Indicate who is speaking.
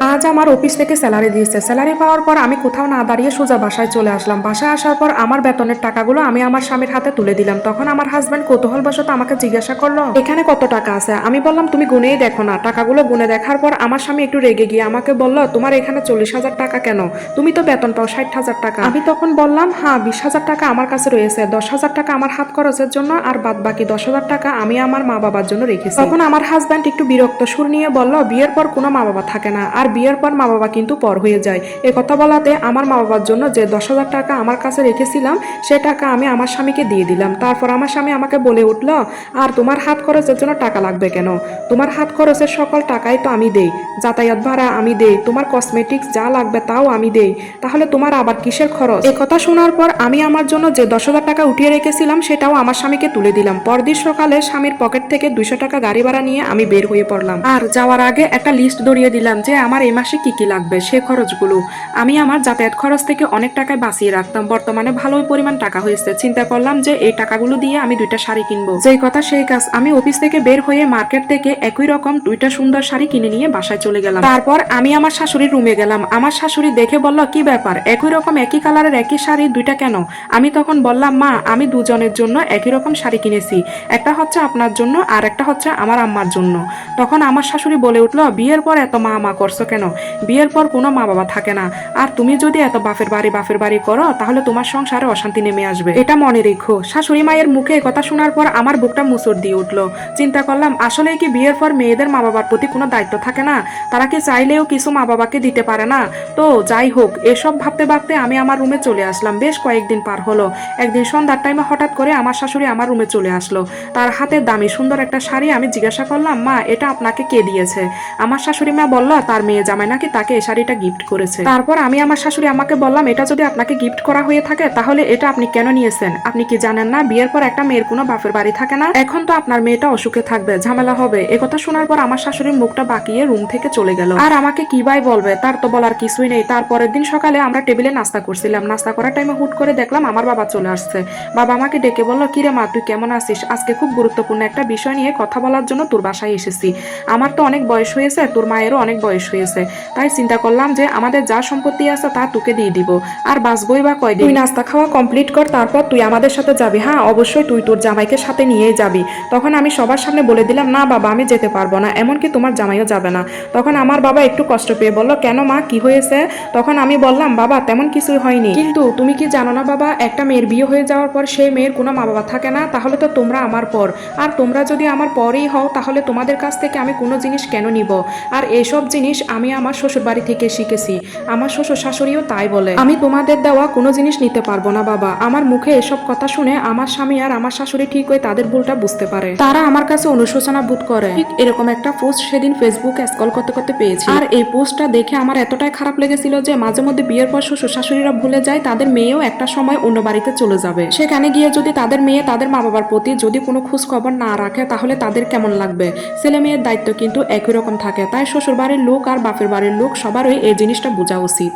Speaker 1: আজ আমার অফিস থেকে স্যালারি দিয়েছে। স্যালারি পাওয়ার পর আমি কোথাও না দাঁড়িয়ে সোজা বাসায় চলে আসলাম। বাসায় আসার পর আমার বেতনের টাকাগুলো আমি আমার স্বামীর হাতে তুলে দিলাম। তখন আমার হাজব্যান্ড কৌতূহলবশত আমাকে জিজ্ঞাসা করল, এখানে কত টাকা আছে? আমি বললাম, তুমি গুনেই দেখো না। টাকাগুলো গুনে দেখার পর আমার স্বামী একটু রেগে গিয়ে আমাকে বলল, তোমার এখানে চল্লিশ হাজার টাকা কেন? তুমি তো বেতন পাও ষাট হাজার টাকা। আমি তখন বললাম হ্যাঁ বিশ হাজার টাকা আমার কাছে রয়েছে। দশ হাজার টাকা আমার হাত খরচের জন্য আর বাদ বাকি দশ হাজার টাকা আমি আমার মা বাবার জন্য রেখেছি। তখন আমার হাজব্যান্ড একটু বিরক্ত সুর নিয়ে বলল, বিয়ের পর কোনো মা বাবা থাকে না। আর বিয়ের পর মা বাবা কিন্তু পর হয়ে যায়। এ কথা বলাতে আমার মা বাবার জন্য যে দশ হাজার টাকা আমার কাছে রেখেছিলাম, সে টাকা আমি আমার স্বামীকে দিয়ে দিলাম। তারপর আমার স্বামী আমাকে বলে উঠল, আর তোমার হাত খরচের জন্য টাকা লাগবে কেন? তোমার হাত খরচের সকল টাকাই তো আমি দেই। যাতায়াত ভাড়া আমি দেই, তোমার কসমেটিক্স যা লাগবে তাও আমি দেই। তাহলে তোমার আবার কিসের খরচ? এ কথা শোনার পর আমি আমার জন্য যে দশ হাজার টাকা উঠিয়ে রেখেছিলাম, সেটাও আমার স্বামীকে তুলে দিলাম। পরদিন সকালে স্বামীর পকেট থেকে দুইশো টাকা গাড়ি ভাড়া নিয়ে আমি বের হয়ে পড়লাম। আর যাওয়ার আগে একটা লিস্ট ধরিয়ে দিলাম যে আমার এই মাসে কি কি লাগবে সে খরচগুলো? আমি আমার যাতায়াত খরচ থেকে অনেক টাকায় বাঁচিয়ে রাখতাম। বর্তমানে ভালো পরিমাণ টাকা হয়েছে। চিন্তা করলাম যে এই টাকাগুলো দিয়ে আমি দুইটা শাড়ি কিনবো। যেই কথা সেই কাজ। আমি অফিস থেকে বের হয়ে মার্কেট থেকে একই রকম দুইটা সুন্দর শাড়ি কিনে নিয়ে বাসায় চলে গেলাম। তারপর আমি আমার শাশুড়ির রুমে গেলাম। আমার শাশুড়ি দেখে বলল, কি ব্যাপার? একই রকম একই কালারের একই শাড়ি দুইটা কেন? আমি তখন বললাম, মা, আমি দুজনের জন্য একই রকম শাড়ি কিনেছি। একটা হচ্ছে আপনার জন্য আর একটা হচ্ছে আমার আম্মার জন্য। তখন আমার শাশুড়ি বলে উঠল, বিয়ের পর এত মা মা করছ কেন? বিয়ের পর কোনো মা বাবা থাকে না। আর তুমি যদি এত বাপের বাড়ি বাপের বাড়ি করো, তাহলে তোমার সংসারে অশান্তি নেমে আসবে। এটা মনে রেখো। শাশুড়ি মায়ের মুখে কথা শোনার পর আমার বুকটা মুসর দিয়ে উঠল। চিন্তা করলাম, আসলে কি বিয়ের পর মেয়েদের মা বাবার প্রতি কোনো দায়িত্ব থাকে না? তারা কি চাইলেও কিছু মা বাবাকে দিতে পারে না? তো যাই হোক, এসব ভাবতে ভাবতে আমি আমার রুমে চলে আসলাম। বেশ কয়েকদিন পার হলো। একদিন সন্ধ্যার টাইমে হঠাৎ করে আমার শাশুড়ি আমার রুমে চলে আসলো। তার হাতে দামি সুন্দর একটা শাড়ি আমি জিজ্ঞাসা করলাম, মা, এটা আপনাকে কে দিয়েছে? আমার শাশুড়ি মা বলল, তার মেয়ে জামাই নাকি তাকে এই শাড়িটা গিফট করেছে। তারপর আমি আমার শাশুড়ি আমাকে বললাম, এটা যদি আপনাকে গিফট করা হয়ে থাকে, তাহলে এটা আপনি কেন নিয়েছেন? আপনি কি জানেন না, বিয়ের পর একটা মেয়ের কোনো বাপের বাড়ি থাকে না? এখন তো আপনার মেয়েটা অসুখে থাকবে, ঝামেলা হবে। কথা শোনার পর আমার শাশুড়ির মুখটা বাকিয়ে রুম থেকে চলে গেল। আর আমাকে কি ভাই বলবে? তার তো বলার কিছুই নেই। তারপরের দিন সকালে আমরা টেবিলে নাস্তা করছিলাম। নাস্তা করার টাইমে হুট করে দেখলাম আমার বাবা চলে আসছে। বাবা আমাকে ডেকে বলল কিরে মা, তুই কেমন আছিস? আজকে খুব গুরুত্বপূর্ণ একটা বিষয় নিয়ে কথা বলার জন্য তোর বাসায় এসেছি। আমার তো অনেক বয়স হয়েছে, তোর মায়েরও অনেক বয়স হয়েছে। তাই চিন্তা করলাম যে আমাদের যা সম্পত্তি আছে তা তোকে দিয়ে দিব। আর বাঁচবই বা কয়দিন? তুই নাস্তা খাওয়া কমপ্লিট কর তারপর তুই আমাদের সাথে যাবি হ্যাঁ? অবশ্যই তুই তোর জামাইকে সাথে নিয়েই যাবি। তখন আমি সবার সামনে বলে দিলাম না বাবা আমি যেতে পারব না। এমনকি তোমার জামাইও যাবে না। তখন আমার বাবা একটু কষ্ট পেয়ে বলল কেন মা? কি হয়েছে? তখন আমি বললাম বাবা তেমন কিছুই হয়নি। কিন্তু তুমি কি জানো না বাবা একটা মেয়ের বিয়ে হয়ে যাওয়ার পর সেই মেয়ের কোনো মা বাবা থাকে না তাহলে তো তোমরা আমার পর। আর তোমরা যদি আমার পরেই হও তাহলে তোমাদের কাছ থেকে আমি কোনো জিনিস কেন নিব? আর এইসব জিনিস আমি আমার শ্বশুর বাড়ি থেকে শিখেছি। আমার শ্বশুর শাশুড়িও তাই বলে। আমি তোমাদের দেওয়া কোনো জিনিস নিতে পারব না, বাবা। আমার মুখে এসব কথা শুনে আমার স্বামী আর আমার শাশুড়ি ঠিক হয়ে তাদের ভুলটা বুঝতে পারে। তারা আমার কাছে অনুশোচনা বোধ করে। ঠিক এরকম একটা পোস্ট সেদিন ফেসবুকে স্কল করতে করতে পেয়েছি। আর এই পোস্টটা দেখে আমার এতটাই খারাপ লেগেছিল যে মাঝে মধ্যে বিয়ের পর শ্বশুর শাশুড়িরা ভুলে যায় তাদের মেয়েও একটা সময় অন্য বাড়িতে চলে যাবে। সেখানে গিয়ে যদি তাদের মেয়ে তাদের মা বাবার প্রতি যদি কোনো খোঁজ খবর না রাখে তাহলে তাদের কেমন লাগবে? ছেলে মেয়ের দায়িত্ব কিন্তু একই রকম থাকে। তাই শ্বশুর বাড়ির লোক আর বাপের বাড়ির লোক সবারই এই জিনিসটা বোঝা উচিত।